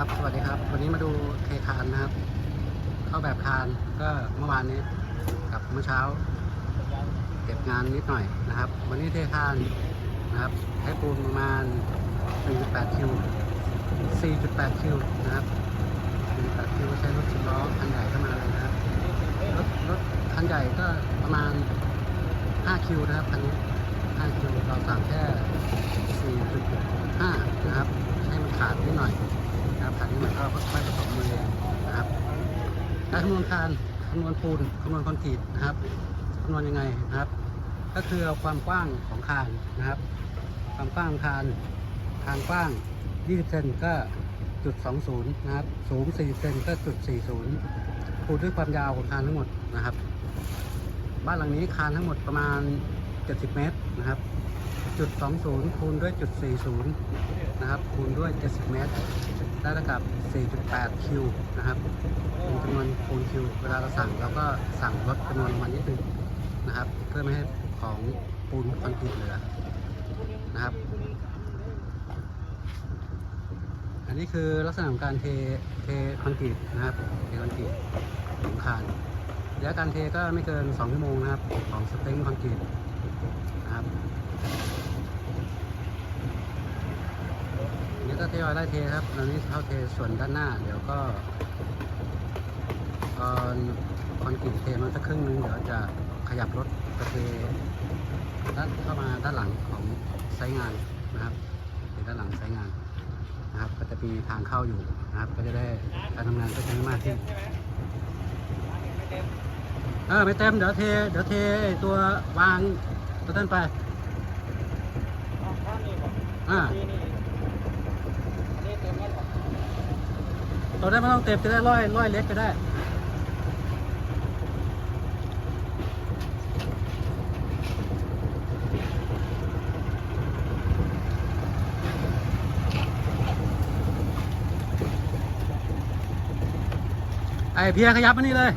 ครับ สวัสดีครับ วันนี้มาดูเทคานนะครับ เข้าแบบคานก็เมื่อวานนี้กับเมื่อเช้า เก็บงานนิดหน่อยนะครับ วันนี้เทคานนะครับใช้ปูนประมาณ1.8คิว 4.8 คิวนะครับ1.8คิวใช้รถสิบล้อคันใหญ่เข้ามาเลยนะครับ รถรถคันใหญ่ก็ประมาณ 5 คิวนะครับคันนี้ 5 คิวเราสั่งแค่ 4.5 นะครับ ให้มันขาดนิดหน่อยนะครับขาดนิดหน่อยก็ค่อยผสมมือเองนะครับ การคำนวณคานคำนวณปูนคำนวณคอนกรีตนะครับคำนวณยังไงนะครับ ก็คือเอาความกว้างของคานนะครับ ความกว้างคานคานกว้าง 20เซนก็จุด20นะครับ สูง 40เซนก็จุด40คูณด้วยความยาวของคานทั้งหมดนะครับ บ้านหลังนี้คานทั้งหมดประมาณ 70 เมตรนะครับจุด20คูณด้วยจุด40นะครับคูณด้วย 70 เมตร ได้เท่ากับ 4.8 คิวนะครับเป็นจำนวนคูณคิว เวลาเราสั่งเราก็สั่งลดจำนวนลงมานิดนึงนะครับ เพื่อไม่ให้ของปูนคอนกรีตเหลือนะครับ อันนี้คือลักษณะของการเทเทคอนกรีตนะครับเทคอนกรีตของคานระยะการเทก็ไม่เกิน 2 ชั่วโมงนะครับ ของสเต็งคอนกรีตนะครับ นี่ก็ ทยอยไล่เทครับตอนนี้เข้าเทส่วนด้านหน้า เดี๋ยวก็ตอนคอนกรีตเทมันสักครึ่งนึงเดี๋ยวจะขยับรถไปเทด้านเข้ามาด้านหลังของไซงานนะครับเทด้านหลังไซงานนะครับ ก็จะมีทางเข้าอยู่นะครับ ก็จะได้การทำงานก็จะไม่มากขึ้นเออไม่เต็มเดี๋ยวเทเดี๋ยวเทตัววางตัวต้นไปอ่า เราได้ไม่ต้องเต็มจะได้ร้อยร้อยเล็กก็ได้ไอเพียขยับมานี่เลย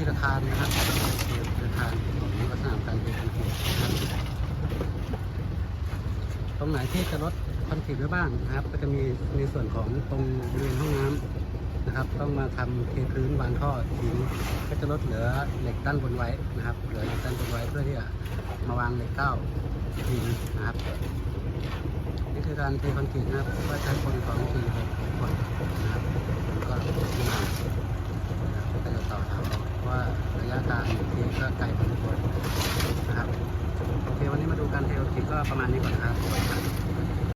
ทไปทีละคานนะครับเททีละคานของลักษณะการเทคอนกรีตนะครับตรงไหนที่จะลดคอนกรีตไว้บ้างนะครับ ก็จะมีในส่วนของตรงบริเวณห้องน้ำนะครับ ต้องมาทำเทพื้นวางท่อทิ้งก็จะลดเหลือเหล็กด้านบนไว้นะครับ เหลือเหล็กด้านบนไว้เพื่อที่จะมาวางเหล็กเก้าทิ้งนะครับ นี่คือการเทคอนกรีตนะครับว่าใช้คนสองทีครับ ไกลพอสมควนะครับโอเควันนี้มาดูการเทลคิดก็ประมาณนี้ก่อนนะครับ